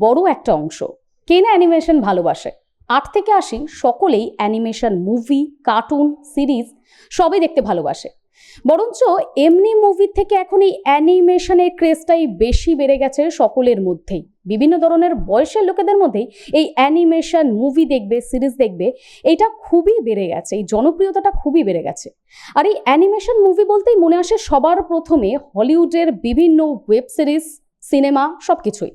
বড় একটা অংশ। কে না অ্যানিমেশন ভালোবাসে? আট থেকে আশি সকলেই অ্যানিমেশন, মুভি, কার্টুন, সিরিজ সবই দেখতে ভালোবাসে। বরঞ্চ এমনি মুভির থেকে এখন এই অ্যানিমেশনের ক্রেজটাই বেশি বেড়ে গেছে সকলের মধ্যেই। বিভিন্ন ধরনের বয়সের লোকেদের মধ্যেই এই অ্যানিমেশন, মুভি দেখবে, সিরিজ দেখবে, এটা খুবই বেড়ে গেছে, এই জনপ্রিয়তাটা খুবই বেড়ে গেছে। আর এই অ্যানিমেশন, মুভি বলতেই মনে আসে সবার প্রথমে হলিউডের বিভিন্ন ওয়েব সিরিজ সিনেমা সব কিছুই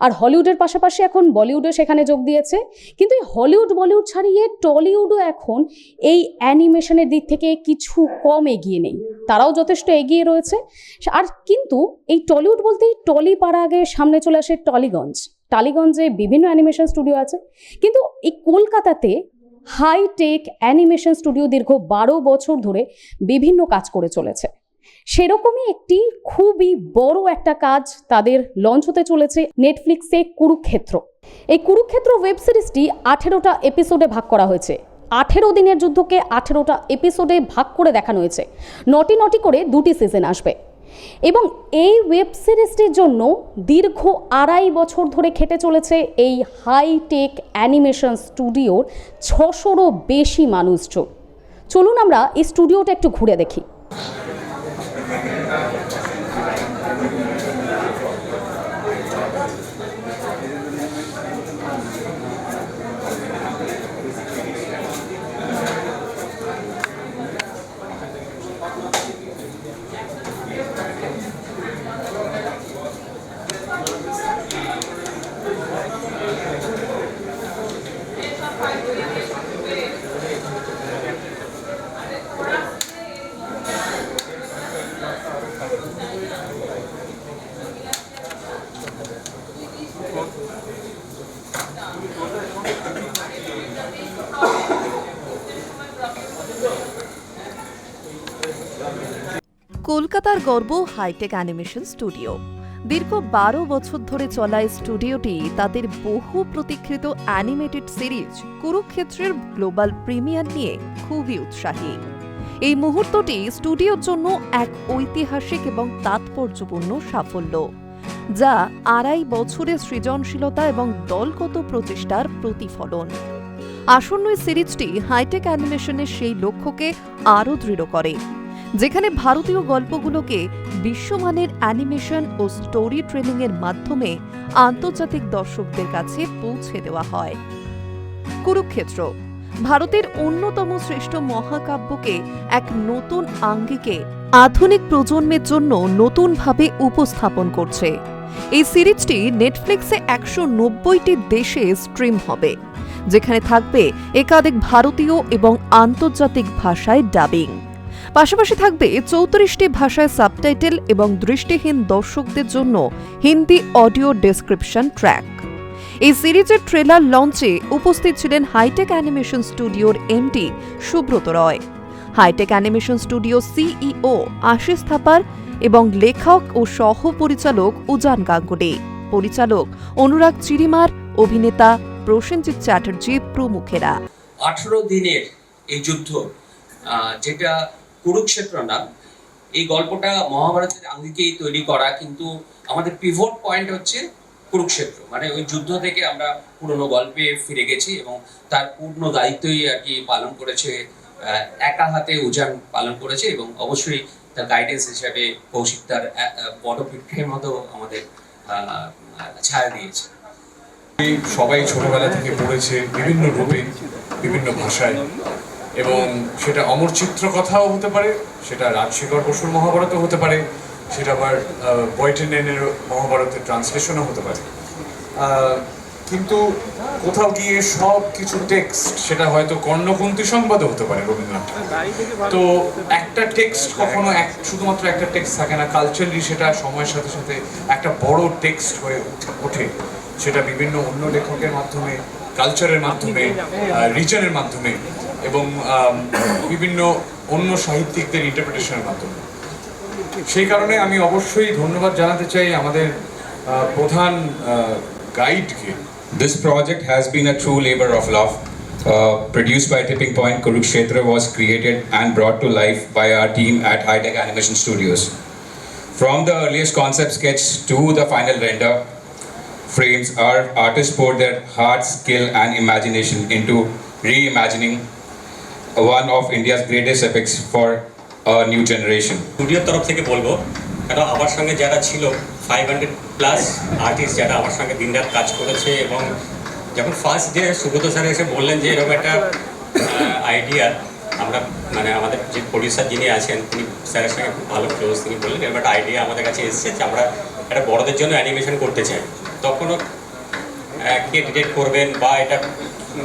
আর হলিউডের পাশাপাশি এখন বলিউডও সেখানে যোগ দিয়েছে। কিন্তু এই হলিউড, বলিউড ছাড়িয়ে টলিউডও এখন এই অ্যানিমেশনের দিক থেকে কিছু কম এগিয়ে নেই। তারাও যথেষ্ট এগিয়ে রয়েছে। আর কিন্তু এই টলিউড বলতেই টলি পাড়া আগে সামনে চলে আসে টলিগঞ্জ। টালিগঞ্জে বিভিন্ন অ্যানিমেশন স্টুডিও আছে। কিন্তু এই কলকাতাতে হাইটেক অ্যানিমেশন স্টুডিও দীর্ঘ বারো বছর ধরে বিভিন্ন কাজ করে চলেছে। সেরকমই একটি খুবই বড় একটা কাজ তাদের লঞ্চ হতে চলেছে নেটফ্লিক্সে কুরুক্ষেত্র। এই কুরুক্ষেত্র ওয়েব সিরিজটি আঠেরোটা এপিসোডে ভাগ করা হয়েছে। আঠেরো দিনের যুদ্ধকে আঠেরোটা এপিসোডে ভাগ করে দেখানো হয়েছে। নটি নটি করে দুটি সিজন আসবে। এবং এই ওয়েব সিরিজটির জন্য দীর্ঘ আড়াই বছর ধরে খেটে চলেছে এই হাইটেক অ্যানিমেশন স্টুডিওর ছশোরও বেশি মানুষজন। চলুন আমরা এই স্টুডিওটা একটু ঘুরে দেখি। Thank you. কলকাতার গর্ব হাইটেক অ্যানিমেশন স্টুডিও। দীর্ঘ বারো বছর ধরে চলা এই স্টুডিওটি তাদের বহু প্রতীক্ষিত অ্যানিমেটেড সিরিজ কুরুক্ষেত্রের গ্লোবাল প্রিমিয়ার নিয়ে খুবই উৎসাহী। এই মুহূর্তটি স্টুডিওর জন্য এক ঐতিহাসিক এবং তাৎপর্যপূর্ণ সাফল্য, যা আড়াই বছরের সৃজনশীলতা এবং দলগত প্রচেষ্টার প্রতিফলন। আসন্ন সিরিজটি হাইটেক অ্যানিমেশনের সেই লক্ষ্যকে আরও দৃঢ় করে। যেখানে ভারতীয় গল্পগুলোকে বিশ্বমানের অ্যানিমেশন ও স্টোরি ট্রেনিং এর মাধ্যমে আন্তর্জাতিক দর্শকদের কাছে পৌঁছে দেওয়া হয়। কুরুক্ষেত্র, ভারতের অন্যতম শ্রেষ্ঠ মহাকাব্যকে এক নতুন আঙ্গিকে আধুনিক প্রজন্মের জন্য নতুনভাবে উপস্থাপন করছে। এই সিরিজটি নেটফ্লিক্সে একশো নব্বইটি দেশে স্ট্রিম হবে, যেখানে থাকবে একাধিক ভারতীয় এবং আন্তর্জাতিক ভাষায় ডাবিং। পাশাপাশি থাকবে চৌত্রিশটি ভাষায় সাবটাইটেল এবং দৃষ্টিহীন দর্শকদের জন্য হিন্দি অডিও ডেসক্রিপশন ট্র্যাক। এই সিরিজের ট্রেলার লঞ্চে উপস্থিত ছিলেন হাইটেক অ্যানিমেশন স্টুডিওর MD Subrata Roy. Hitech animation studio CEO Ashis Thapar এবং লেখক ও সহ পরিচালক উজান গাঙ্গুলি। পরিচালক অনুরাগ চিরিমার, অভিনেতা প্রসেনজিৎ চ্যাটার্জি প্রমুখেরা। আঠেরো দিনের এই যুদ্ধ যেটা কুরুক্ষেত্র নাম এই গল্পটা মহাভারতের আঙ্গিকেই তৈরি করা কিন্তু আমাদের পিভট পয়েন্ট হচ্ছে কুরুক্ষেত্র। মানে ওই যুদ্ধ থেকে আমরা পুরনো গল্পে ফিরে গেছি এবং তার পূর্ণ দায়িত্বই আর কি পালন করেছে একা হাতে উজান পালন করেছে এবং অবশ্যই তার গাইডেন্স হিসাবে কৌশিক তার আহ, মতো আমাদের ছায়া দিয়েছে। সবাই ছোটবেলা থেকে পড়েছে বিভিন্ন রূপে বিভিন্ন ভাষায়। এবং সেটা অমর চিত্র কথাও হতে পারে সেটা রাজশেখর বসুর মহাভারতও হতে পারে সেটা আবার বয়টেনের মহাভারতের ট্রান্সলেশনও হতে পারে। কিন্তু কোথাও গিয়ে সব কিছু টেক্সট সেটা হয়তো কর্ণকুন্তি সংবাদও হতে পারে রবীন্দ্রনাথ। তো একটা টেক্সট কখনো এক শুধুমাত্র একটা টেক্সট থাকে না কালচারালি সেটা সময়ের সাথে সাথে একটা বড় টেক্সট হয়ে ওঠে। সেটা বিভিন্ন অন্য লেখকের মাধ্যমে কালচারের মাধ্যমে রিজনের মাধ্যমে এবং আম, বিভিন্ন অন্য সাহিত্যিকদের ইন্টারপ্রিটেশনের মাধ্যমে সেই কারণে আমি অবশ্যই ধন্যবাদ জানাতে চাই আমাদের আহ, প্রধান গাইডকে This project has been a true labor of love. Uh, produced by Tipping Point, Kurukshetra was created and brought to life by our team at High Tech Animation Studios. From the earliest concept sketch to the final render, frames, our artists pour their heart, skill, and imagination into reimagining one of India's greatest epics for a new generation. স্টুডিওর তরফ থেকে বলব, কারণ আমার সঙ্গে যারা ছিল five hundred plus artist যারা আমার সঙ্গে দিনরাত কাজ করেছে এবং যখন ফার্স্ট ডে সুব্রত স্যার এসে বললেন যে এরকম একটা আইডিয়া আমরা মানে আমাদের যে প্রডিউসার যিনি আছেন, তিনি স্যারের সঙ্গে খুব ভালো ক্লোজ তিনি বললেন, এরকম একটা আইডিয়া আমাদের কাছে এসেছে যে আমরা একটা বড়দের জন্য অ্যানিমেশন করতে চাই তখনও কে ডিরেক্ট করবেন বা এটা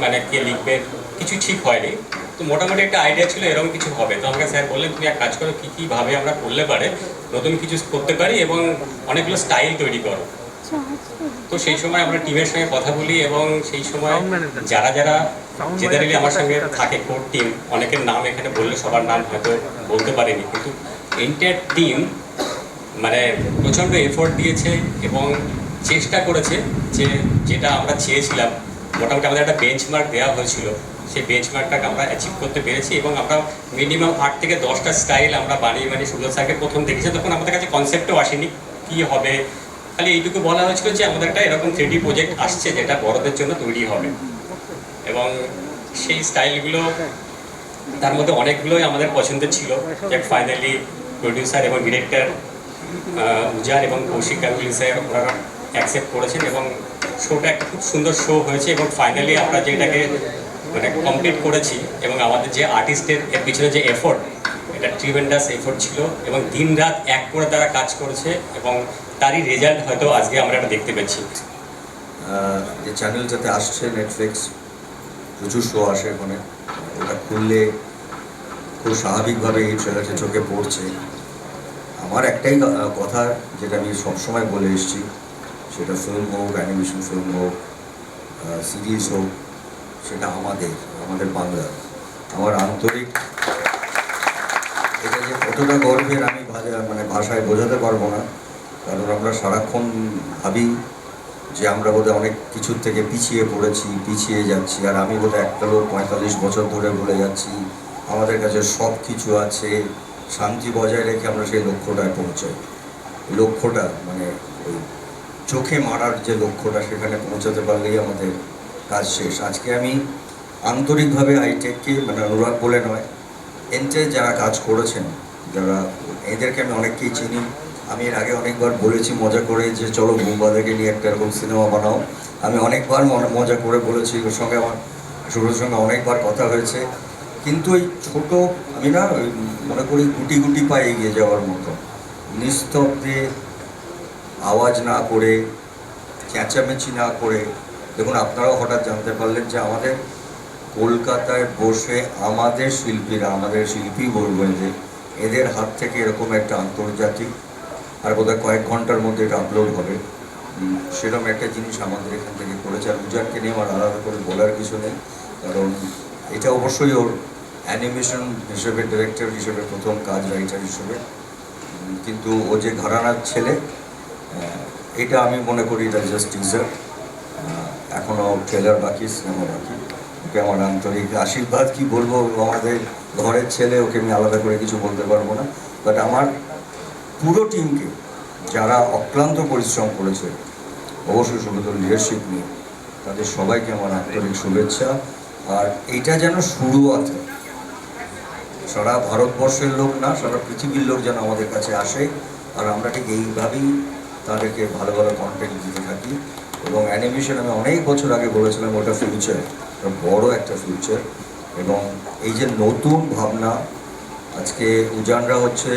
মানে কে লিখবেন, কিছু ঠিক হয়নি তো মোটামুটি একটা আইডিয়া ছিল এরকম কিছু হবে। তো আমাকে স্যার বললেন তুমি এক কাজ করো কী কীভাবে আমরা করলে পারে নতুন কিছু করতে পারি এবং অনেকগুলো স্টাইল তৈরি করো। তো সেই সময় আমরা টিমের সঙ্গে কথা বলি এবং সেই সময় যারা যারা জেনারেলি আমার সঙ্গে থাকে কোর টিম অনেকের নাম এখানে বললে সবার নাম হয়তো বলতে পারেনি কিন্তু এন্টায়ার টিম মানে প্রচণ্ড এফোর্ট দিয়েছে এবং চেষ্টা করেছে যে যেটা আমরা চেয়েছিলাম। মোটামুটি আমাদের একটা বেঞ্চমার্ক দেওয়া হয়েছিল। সেই বেঞ্চমার্কটাকে আমরা অ্যাচিভ করতে পেরেছি এবং আমরা মিনিমাম আট থেকে দশটা স্টাইল আমরা বানিয়ে বানিয়ে সুব্রত স্যারকে প্রথম দেখেছি। তখন আমাদের কাছে কনসেপ্টও আসেনি, কী হবে? খালি এইটুকু বলা হয়েছিল যে আমাদের একটা এরকম থ্রিডি প্রজেক্ট আসছে যেটা বড়দের জন্য তৈরি হবে। এবং সেই স্টাইলগুলো তার মধ্যে অনেকগুলোই আমাদের পছন্দের ছিল, যে ফাইনালি প্রডিউসার এবং ডিরেক্টর উজার এবং কৌশিক গাঙ্গুলি স্যার ওনারা অ্যাকসেপ্ট করেছেন এবং শোটা খুব সুন্দর শো হয়েছে এবং ফাইনালি আমরা যেটাকে মানে কমপ্লিট করেছি এবং আমাদের যে আর্টিস্টের এর পিছনে যে এফোর্ট এটা ট্রিমেন্ডাস এফোর্ট ছিল এবং দিন রাত এক করে তারা কাজ করেছে এবং তারই রেজাল্ট হয়তো আজকে আমরা এটা দেখতে পাচ্ছি যে চ্যানেল যাতে আসছে নেটফ্লিক্স প্রচুর শো আসে ওখানে ওটা খুললে খুব স্বাভাবিকভাবে এই ট্রেলারটা চোখে পড়ছে। আমার একটাই কথা যেটা আমি সবসময় বলে এসেছি, সেটা ফিল্ম হোক অ্যানিমেশন ফিল্ম হোক সিরিজ হোক সেটা আমাদের আমাদের বাংলা আমার আন্তরিক এটা যে কতটা গর্বের আমি মানে ভাষায় বোঝাতে পারব না, কারণ আমরা সারাক্ষণ ভাবি যে আমরা বোধহয় অনেক কিছুর থেকে পিছিয়ে পড়েছি, পিছিয়ে যাচ্ছি, আর আমি বোধহয় একটা লোক পঁয়তাল্লিশ বছর ধরে বলে যাচ্ছি। আমাদের কাছে সব কিছু আছে, শান্তি বজায় রেখে আমরা সেই লক্ষ্যটায় পৌঁছাই। লক্ষ্যটা মানে ওই চোখে মারার যে লক্ষ্যটা, সেখানে পৌঁছাতে পারলেই আমাদের কাজ শেষ। আজকে আমি আন্তরিকভাবে আইটেককে মানে অনুরাগ বলে নয় এনটে যারা কাজ করেছেন, যারা এদেরকে আমি অনেককেই চিনি, আমি এর আগে অনেকবার বলেছি, মজা করে যে চলো বোম্বাদেরকে নিয়ে একটা এরকম সিনেমা বানাও। আমি অনেকবার মজা করে বলেছি, ওর সঙ্গে আমার, শুভর সঙ্গে অনেকবার কথা হয়েছে। কিন্তু এই ছোট, আমি না মনে করি গুটি গুটি পায়ে এগিয়ে যাওয়ার মতো। নিস্তব্ধে আওয়াজ না করে, চেঁচামেচি না করে দেখুন, আপনারাও হঠাৎ জানতে পারলেন যে আমাদের কলকাতায় বসে আমাদের শিল্পীরা, আমাদের শিল্পী বলবেন যে এদের হাত থেকে এরকম একটা আন্তর্জাতিক আর বোধহয় কয়েক ঘণ্টার মধ্যে এটা আপলোড হবে। সেরকম একটা জিনিস আমাদের এখান থেকে করেছে। আর উজানকে নিয়ে আমার আলাদা করে বলার কিছু নেই, কারণ এটা অবশ্যই ওর অ্যানিমেশন হিসেবে ডিরেক্টর হিসেবে, প্রথম কাজ রাইটার হিসেবে। কিন্তু ও যে ঘরানার ছেলে এটা আমি মনে করি এটা জাস্ট টিজার এখনও ট্রেলার বাকি সিনেমা বাকি। ওকে আমার আন্তরিক আশীর্বাদ, কি বলব আমাদের ঘরের ছেলে, ওকে আমি আলাদা করে কিছু বলতে পারব না। বাট আমার পুরো টিমকে যারা অক্লান্ত পরিশ্রম করেছে, অবশ্যই শুধু লিডারশিপ নিয়ে, তাদের সবাইকে আমার আন্তরিক শুভেচ্ছা। আর এটা যেন শুরুয়াত হয়। সারা ভারতবর্ষের লোক না, সারা পৃথিবীর লোক যেন আমাদের কাছে আসে। আর আমরা ঠিক এইভাবেই তাদেরকে ভালো ভালো কন্টেন্ট দিতে থাকি। এবং অ্যানিমেশন আমি অনেক বছর আগে বলেছিলাম ওটা ফিউচার বড় একটা ফিউচার এবং এই যে নতুন ভাবনা, আজকে উজানরা হচ্ছে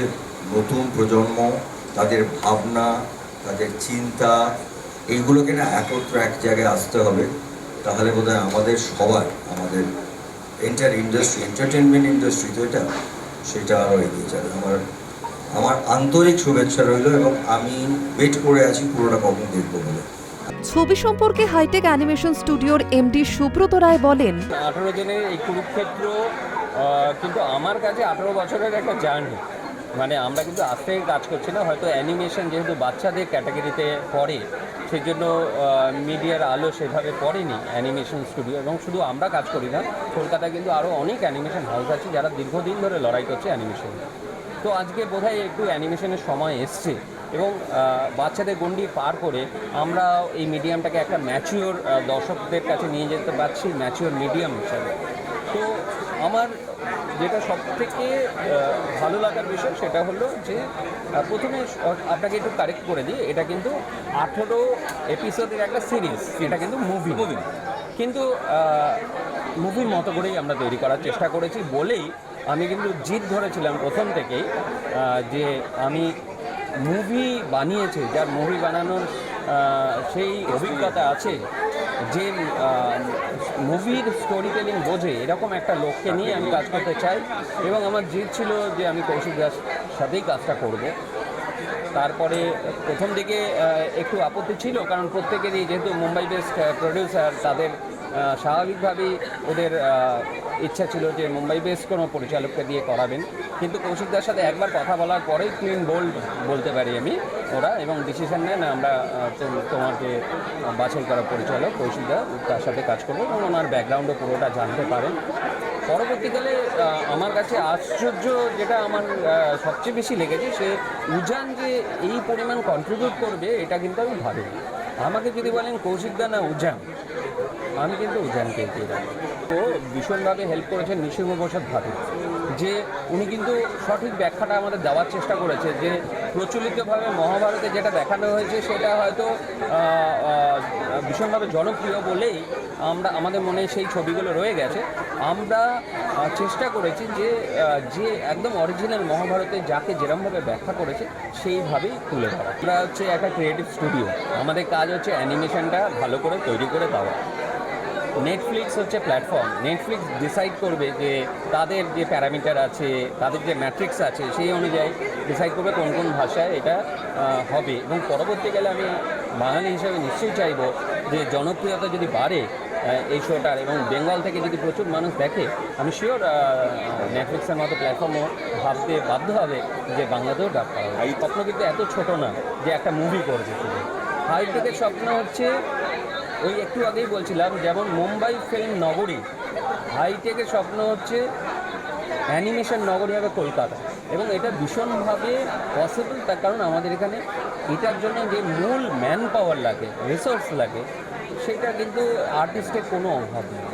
নতুন প্রজন্ম, তাদের ভাবনা, তাদের চিন্তা, এইগুলোকে না একত্র এক জায়গায় আসতে হবে। তাহলে বোধহয় আমাদের সবার, আমাদের এন্টার ইন্ডাস্ট্রি এন্টারটেনমেন্ট ইন্ডাস্ট্রি তো এটা, সেটা আরও এগিয়ে যাবে। আমার আমার আন্তরিক শুভেচ্ছা রইল এবং আমি ওয়েট করে আছি পুরোটা কখন দেখব বলে। ছবি সম্পর্কে হাইটেক অ্যানিমেশন স্টুডিওর এমডি সুব্রত রায় বলেন, আঠেরো জনের এই কুরুক্ষেত্র কিন্তু আমার কাছে আঠেরো বছরের একটা জার্নি। মানে আমরা কিন্তু আজ থেকে কাজ করছি না, হয়তো অ্যানিমেশন যেহেতু বাচ্চাদের ক্যাটাগরিতে পড়ে সেই জন্য মিডিয়ার আলো সেভাবে পড়েনি অ্যানিমেশন স্টুডিও, এবং শুধু আমরা কাজ করি না, কলকাতায় কিন্তু আরও অনেক অ্যানিমেশন হাউস আছে যারা দীর্ঘদিন ধরে লড়াই করছে অ্যানিমেশন তো আজকে বোধহয় একটু অ্যানিমেশনের সময় এসছে এবং বাচ্চাদের গণ্ডি পার করে আমরা এই মিডিয়ামটাকে একটা ম্যাচিওর দর্শকদের কাছে নিয়ে যেতে পারছি ম্যাচিওর মিডিয়াম হিসাবে। তো আমার যেটা সব থেকে ভালো লাগার বিষয় সেটা হলো যে প্রথমে আপনাকে একটু কারেক্ট করে দিই এটা কিন্তু আঠেরো এপিসোডের একটা সিরিজ এটা কিন্তু মুভি মুভি কিন্তু মুভির মতো করেই আমরা তৈরি করার চেষ্টা করেছি বলেই আমি কিন্তু জিদ ধরেছিলাম প্রথম থেকেই যে আমি মুভি বানিয়েছে, যার মুভি বানানোর সেই অভিজ্ঞতা আছে যে মুভির স্টোরি টেলিং বোঝে, এরকম একটা লোককে নিয়ে আমি কাজ করতে চাই। এবং আমার জিদ ছিল যে আমি কৌশিক দাস সাথেই কাজটা করব। তারপরে প্রথম দিকে একটু আপত্তি ছিল, কারণ প্রত্যেকেরই যেহেতু মুম্বাই বেস্ট প্রডিউসার তাদের স্বাভাবিকভাবেই ওদের ইচ্ছা ছিল যে মুম্বাই বেস কোনো পরিচালককে দিয়ে করাবেন। কিন্তু কৌশিকদার সাথে একবার কথা বলার পরেই ক্লিন বোল্ড বলতে পারি আমি ওরা এবং ডিসিশন নেন আমরা তোমাকে বাছাই করা পরিচালক কৌশিকদা তার সাথে কাজ করব এবং ওনার ব্যাকগ্রাউন্ডও পুরোটা জানতে পারেন। পরবর্তীকালে আমার কাছে আশ্চর্য যেটা আমার সবচেয়ে বেশি লেগেছে সে উজান যে এই পরিমাণ কন্ট্রিবিউট করবে, এটা কিন্তু আমি ভাবিনি। আমাকে যদি বলেন কৌশিকদা না উজান আমি কিন্তু এগিয়ে রাখি তো ভীষণভাবে হেল্প করেছেন নৃসিংহ প্রসাদ ভাবি যে উনি কিন্তু সঠিক ব্যাখ্যাটা আমাদের দেওয়ার চেষ্টা করেছে, যে প্রচলিতভাবে মহাভারতে যেটা দেখানো হয়েছে সেটা হয়তো ভীষণভাবে জনপ্রিয় বলেই আমরা, আমাদের মনে সেই ছবিগুলো রয়ে গেছে। আমরা চেষ্টা করেছি যে যে একদম অরিজিনাল মহাভারতে যাকে যেরমভাবে ব্যাখ্যা করেছে, সেইভাবেই তুলে ধরা। আমরা হচ্ছে একটা ক্রিয়েটিভ স্টুডিও আমাদের কাজ হচ্ছে অ্যানিমেশনটা ভালো করে তৈরি করে দেওয়া। নেটফ্লিক্স হচ্ছে প্ল্যাটফর্ম নেটফ্লিক্স ডিসাইড করবে যে তাদের যে প্যারামিটার আছে, তাদের যে ম্যাট্রিক্স আছে, সেই অনুযায়ী ডিসাইড করবে কোন কোন ভাষায় এটা হবে। এবং পরবর্তীকালে আমি বাঙালি হিসেবে নিশ্চয়ই চাইব যে জনপ্রিয়তা যদি বাড়ে এই শোটার এবং বেঙ্গল থেকে যদি প্রচুর মানুষ দেখে, আমি শিওর নেটফ্লিক্সের মতো প্ল্যাটফর্মও ভাবতে বাধ্য হবে যে বাংলাতেও ডাক করা। এই স্বপ্ন কিন্তু এত ছোট না যে একটা মুভি করবে শুধু। হাইটেকের স্বপ্ন হচ্ছে ওই একটু আগেই বলছিলাম, যেমন মুম্বাই ফিল্ম নগরী হাইটেকের স্বপ্ন হচ্ছে অ্যানিমেশন নগরী হবে কলকাতা। এবং এটা ভীষণভাবে পসিবল তার কারণ আমাদের এখানে এটার জন্য যে মূল ম্যান পাওয়ার লাগে রিসোর্স লাগে, সেটা কিন্তু আর্টিস্টের কোনো অভাব নেই।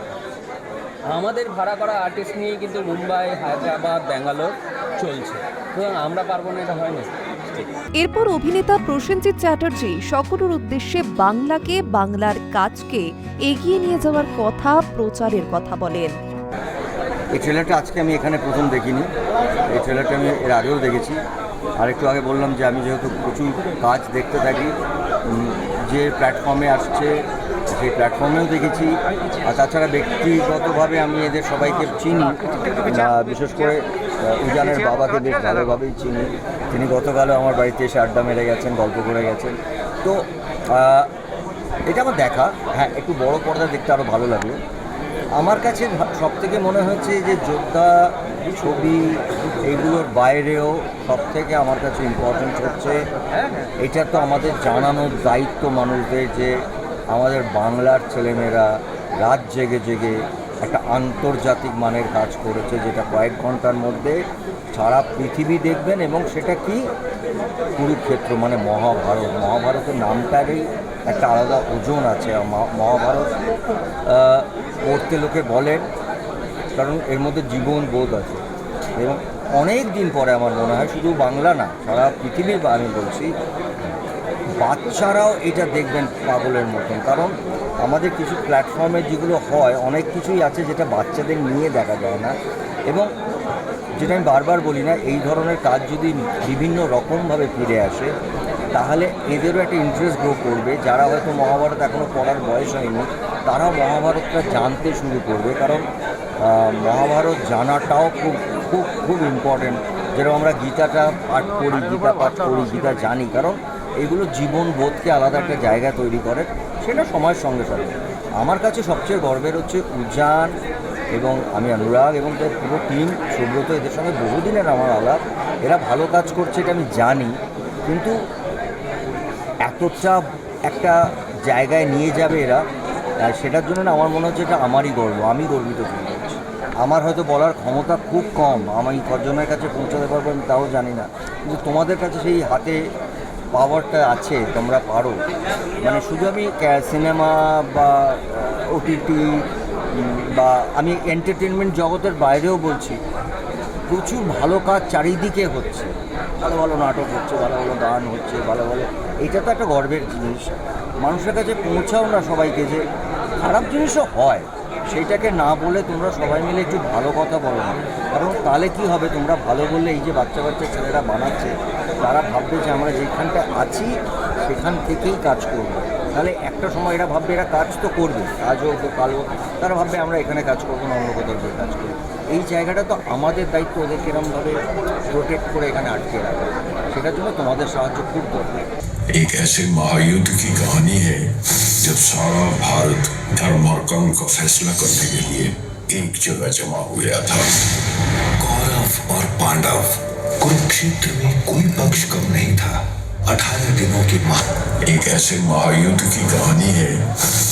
আমাদের ভাড়া করা আর্টিস্ট নিয়েই কিন্তু মুম্বাই, হায়দ্রাবাদ, ব্যাঙ্গালোর চলছে। সুতরাং আমরা পারব না, এটা হয় না। এরপর অভিনেতা প্রসেনজিৎ চ্যাটার্জি সকলের উদ্দেশ্যে বাংলাকে, বাংলার কাজকে এগিয়ে নিয়ে যাওয়ার কথা, প্রচারের কথা বলেন। এই ট্রেলারটা আজকে আমি এখানে প্রথম দেখিনি। এই ট্রেলারটা আমি এর আগেও দেখেছি। আর একটু আগে বললাম যে আমি যেহেতু প্রচুর কাজ দেখতে থাকি যে প্ল্যাটফর্মে আসছে, সেই প্ল্যাটফর্মেও দেখেছি। আর তাছাড়া ব্যক্তিগতভাবে আমি এদের সবাইকে চিনি। বিশেষ করে উজানের বাবাকে বেশ ভালোভাবেই চিনি। তিনি গতকালও আমার বাড়িতে এসে আড্ডা মেরে গেছেন গল্প করে গেছেন। তো এটা আমার দেখা। হ্যাঁ একটু বড় পর্দা দেখতে আরও ভালো লাগল আমার কাছে সব থেকে মনে হয়েছে যে যোদ্ধা ছবি এইগুলোর বাইরেও সব থেকে আমার কাছে ইম্পর্টেন্ট হচ্ছে। এটা তো আমাদের জানানোর দায়িত্ব মানুষদের যে আমাদের বাংলার ছেলেমেয়েরা রাত জেগে জেগে একটা আন্তর্জাতিক মানের কাজ করেছে যেটা কয়েক ঘণ্টার মধ্যে সারা পৃথিবী দেখবেন এবং সেটা কি? কুরুক্ষেত্র মানে মহাভারত। মহাভারতের নামটারই একটা আলাদা ওজন আছে মহাভারত। পড়তে লোকে বলেন, কারণ এর মধ্যে জীবন বোধ আছে। এবং অনেক দিন পরে আমার মনে হয়, শুধু বাংলা না, সারা পৃথিবীর আমি বলছি বাচ্চারাও এটা দেখবেন পাগলের মতন। কারণ আমাদের কিছু প্ল্যাটফর্মে যেগুলো হয় অনেক কিছুই আছে যেটা বাচ্চাদের নিয়ে দেখা যায় না। এবং যেটা আমি বারবার বলি না এই ধরনের কাজ যদি বিভিন্ন রকমভাবে ফিরে আসে তাহলে এদেরও একটা ইন্টারেস্ট গ্রো করবে। যারা হয়তো মহাভারত এখনও পড়ার বয়স হয়নি তারাও মহাভারতটা জানতে শুরু করবে। কারণ মহাভারত জানাটাও খুব খুব খুব ইম্পর্টেন্ট যেরকম আমরা গীতাটা পাঠ করি গীতা পাঠ করি গীতা জানি। কারণ এগুলো জীবন বোধকে আলাদা একটা জায়গা তৈরি করে সেটা সময়ের সঙ্গে সঙ্গে আমার কাছে সবচেয়ে গর্বের হচ্ছে উজান এবং আমি অনুরাগ এবং তার পুরো টিম সুব্রত, এদের সঙ্গে বহুদিনের আমার আলাপ। এরা ভালো কাজ করছে এটা আমি জানি, কিন্তু এতটা একটা জায়গায় নিয়ে যাবে এরা সেটার জন্য না আমার মনে হচ্ছে এটা আমারই গর্ব, আমি গর্বিত ফিল করছি। আমার হয়তো বলার ক্ষমতা খুব কম, আমি কজনের কাছে পৌঁছাতে পারব আমি তাও জানি না, কিন্তু তোমাদের কাছে সেই হাতে পাওয়ারটা আছে, তোমরা পারো। মানে শুধু আমি সিনেমা বা ওটিটি বা আমি এন্টারটেনমেন্ট জগতের বাইরেও বলছি, প্রচুর ভালো কাজ চারিদিকে হচ্ছে। ভালো ভালো নাটক হচ্ছে, ভালো ভালো গান হচ্ছে, ভালো ভালো। এটা তো একটা গর্বের জিনিস। মানুষের কাছে পৌঁছাও না সবাইকে যে খারাপ জিনিসও হয়। সেইটাকে না বলে তোমরা সবাই মিলে একটু ভালো কথা বলো না কারণ তাহলে কি হবে তোমরা ভালো বললে এই যে বাচ্চা বাচ্চা ছেলেরা বানাচ্ছে তারা ভাববে যে আমরা যেখানটা আছি সেখান থেকেই কাজ করবো তাহলে একটা সময় এরা ভাববে এরা কাজ তো করবে আজ হোক কাল হোক তারা ভাববে আমরা এখানে কাজ করবো না অন্য কোথাও গিয়ে কাজ করবো এই জায়গাটা তো আমাদের দায়িত্ব ওদের কিরমভাবে প্রোটেক্ট করে এখানে আটকে রাখা সেটার জন্য তোমাদের সাহায্য খুব দরকার एक ऐसे महायुद्ध की कहानी है जब सारा भारत धर्म और कर्म का फैसला करने के लिए एक जगह जमा हो गया था कौरव और पांडव, कुरुक्षेत्र में कोई पक्ष कम नहीं था। अठारह दिनों के महा एक ऐसे महायुद्ध की कहानी है,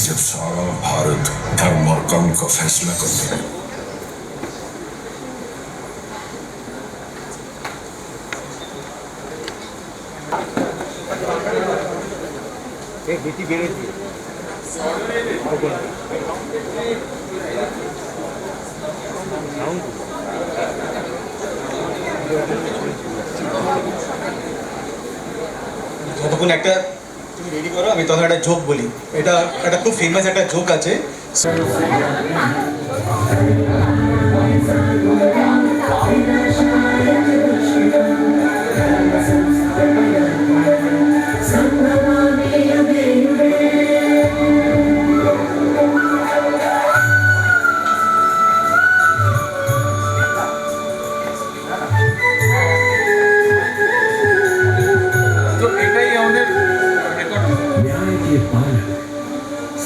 जब सारा भारत धर्म और कर्म का फैसला करने लगा। बेटी बेटी। যতক্ষণ একটা তুমি রেডি করো, আমি তখন একটা জোক বলি। এটা একটা খুব ফেমাস একটা জোক আছে।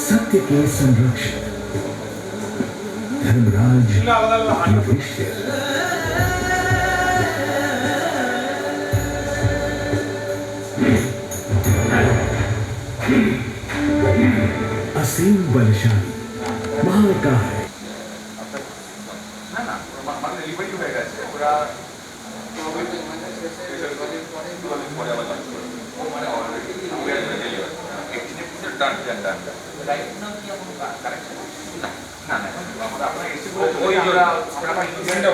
सत्य के संरक्षक धर्मराज असीम बलशाली महाकाय এপিসোড ডান ডান ডান রাইট নাও কি কোনো কারেকশন না না না আমরা আপনারা এসে ওই জোড়া আমরা ইভেন্টটা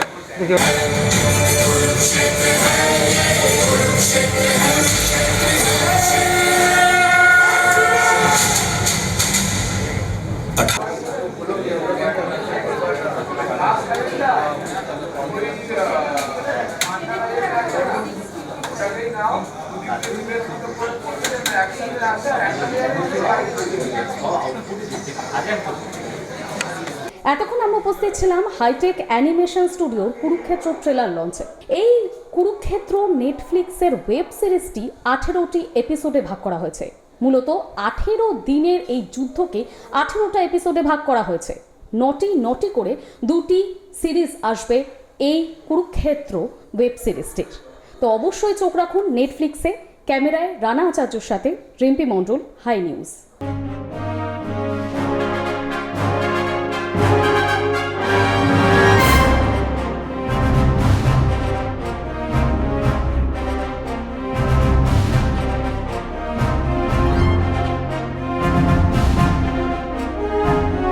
এতক্ষণ আমরা উপস্থিত ছিলাম হাইটেক অ্যানিমেশন স্টুডিওর কুরুক্ষেত্র ট্রেলার লঞ্চে। এই কুরুক্ষেত্র নেটফ্লিক্সের ওয়েব সিরিজটি আঠেরোটি এপিসোডে ভাগ করা হয়েছে। মূলত আঠেরো দিনের এই যুদ্ধকে আঠেরোটা এপিসোডে ভাগ করা হয়েছে। নটি নটি করে দুটি সিরিজ আসবে এই কুরুক্ষেত্র ওয়েব সিরিজটির। তো অবশ্যই চোখ রাখুন নেটফ্লিক্সে ক্যামেরায় রানা আচার্যর সাথে রিম্পি মণ্ডল হাই নিউজ।